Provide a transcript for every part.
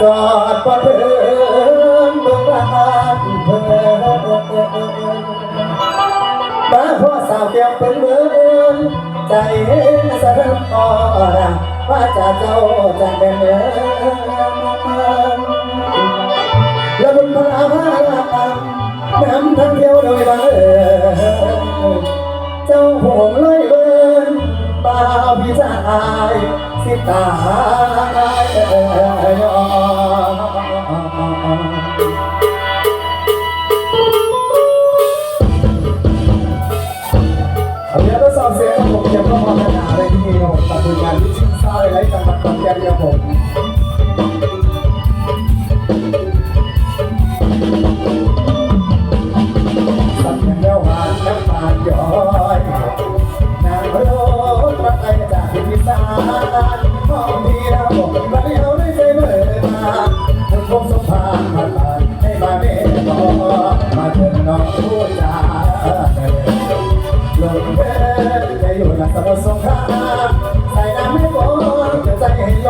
จอดประเดิมตรงบ้านเพื่อบาพ่อสาวเดียวเป็นเมือนใจสะเริ่มอ่อนว่าจะเจ้าจังเป็นเมือน ตา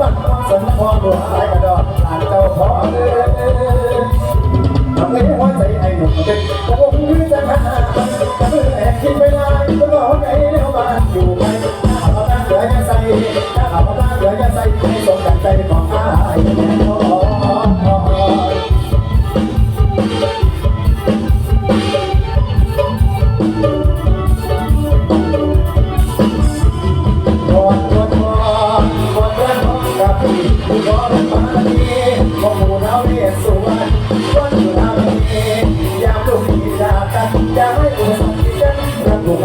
สักสมพรหวงสายกระดอนหลานเจ้าพ่อเอ้ยทำให้หัวใจไอ้หนุ่มเด็กคงยืดจะขาดแต่เมื่อคิดไม่ได้ก็รอใจเดียวมาอยู่ไปถ้าเขาตั้งเหลือยัใส่ถ้าเขาตั้งเหลือยัใส่ให้สมใจ